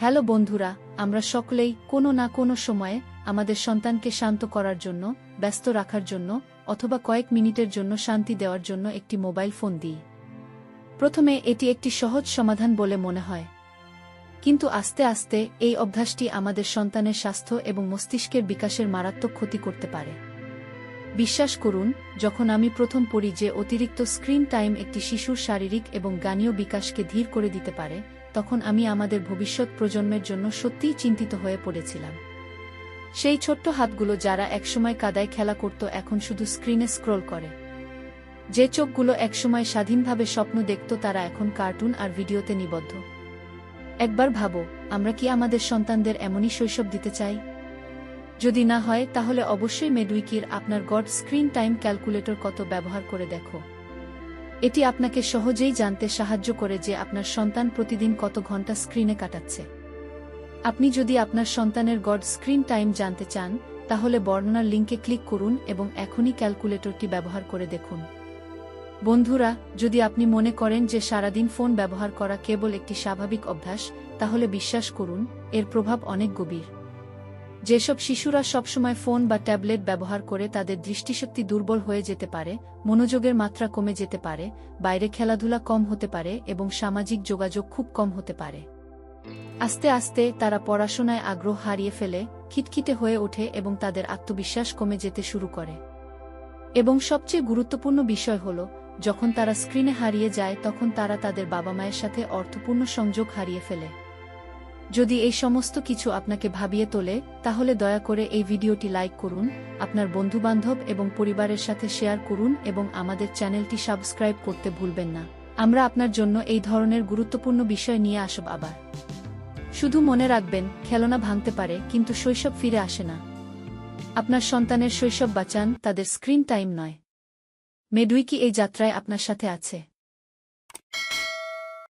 Hello বন্ধুরা, আমরা সকলেই কোনো না কোনো সময়ে আমাদের সন্তানকে শান্ত করার জন্য, ব্যস্ত রাখার জন্য, অথবা কয়েক মিনিটের জন্য শান্তি দেওয়ার জন্য একটি মোবাইল ফোন দিই। প্রথমে এটি একটি সহজ সমাধান বলে মনে হয়। কিন্তু আস্তে আস্তে এই অভ্যাসটি আমাদের সন্তানের স্বাস্থ্য এবং মস্তিষ্কের বিকাশের মারাত্মক ক্ষতি করতে পারে। বিশ্বাস করুন, যখন আমি প্রথম পড়ি যে অতিরিক্ত স্ক্রিন টাইম একটি শিশুর শারীরিক এবং গানীয় বিকাশকে ধীর করে দিতে পারে তখন আমি আমাদের ভবিষ্যৎ প্রজন্মের জন্য সত্যিই চিন্তিত হয়ে পড়েছিলাম। সেই ছোট্ট হাতগুলো যারা একসময় কাদায় খেলা করত এখন শুধু স্ক্রিনে স্ক্রোল করে। যে চোখগুলো একসময় স্বাধীনভাবে স্বপ্ন দেখত তারা এখন কার্টুন আর ভিডিওতে নিবদ্ধ। একবার ভাবো, আমরা কি আমাদের সন্তানদের এমনই শৈশব দিতে চাই? যদি না হয়, তাহলে অবশ্যই মেডুইকির আপনার গড স্ক্রিন টাইম ক্যালকুলেটর কত ব্যবহার করে দেখো। এটি আপনাকে সহজেই জানতে সাহায্য করে যে আপনার সন্তান প্রতিদিন কত ঘণ্টা স্ক্রিনে কাটাচ্ছে। আপনি যদি আপনার সন্তানের গড স্ক্রিন টাইম জানতে চান, তাহলে বর্ণনার লিঙ্কে ক্লিক করুন এবং এখনই ক্যালকুলেটরটি ব্যবহার করে দেখুন। বন্ধুরা, যদি আপনি মনে করেন যে সারাদিন ফোন ব্যবহার করা কেবল একটি স্বাভাবিক অভ্যাস, তাহলে বিশ্বাস করুন, এর প্রভাব অনেক গভীর। যেসব শিশুরা সবসময় ফোন বা ট্যাবলেট ব্যবহার করে তাদের দৃষ্টিশক্তি দুর্বল হয়ে যেতে পারে, মনোযোগের মাত্রা কমে যেতে পারে, বাইরে খেলাধুলা কম হতে পারে এবং সামাজিক যোগাযোগ খুব কম হতে পারে। আস্তে আস্তে তারা পড়াশোনায় আগ্রহ হারিয়ে ফেলে, খিটখিটে হয়ে ওঠে এবং তাদের আত্মবিশ্বাস কমে যেতে শুরু করে। এবং সবচেয়ে গুরুত্বপূর্ণ বিষয় হল, যখন তারা স্ক্রিনে হারিয়ে যায় তখন তারা তাদের বাবা মায়ের সাথে অর্থপূর্ণ সংযোগ হারিয়ে ফেলে। যদি এই সমস্ত কিছু আপনাকে ভাবিয়ে তোলে, তাহলে দয়া করে এই ভিডিওটি লাইক করুন, আপনার বন্ধুবান্ধব এবং পরিবারের সাথে শেয়ার করুন এবং আমাদের চ্যানেলটি সাবস্ক্রাইব করতে ভুলবেন না। আমরা আপনার জন্য এই ধরনের গুরুত্বপূর্ণ বিষয় নিয়ে আসব আবার। শুধু মনে রাখবেন, খেলনা ভাঙতে পারে, কিন্তু শৈশব ফিরে আসে না। আপনার সন্তানের শৈশব বাঁচান, তাদের স্ক্রিন টাইম নয়। মেডুইকি এই যাত্রায় আপনার সাথে আছে।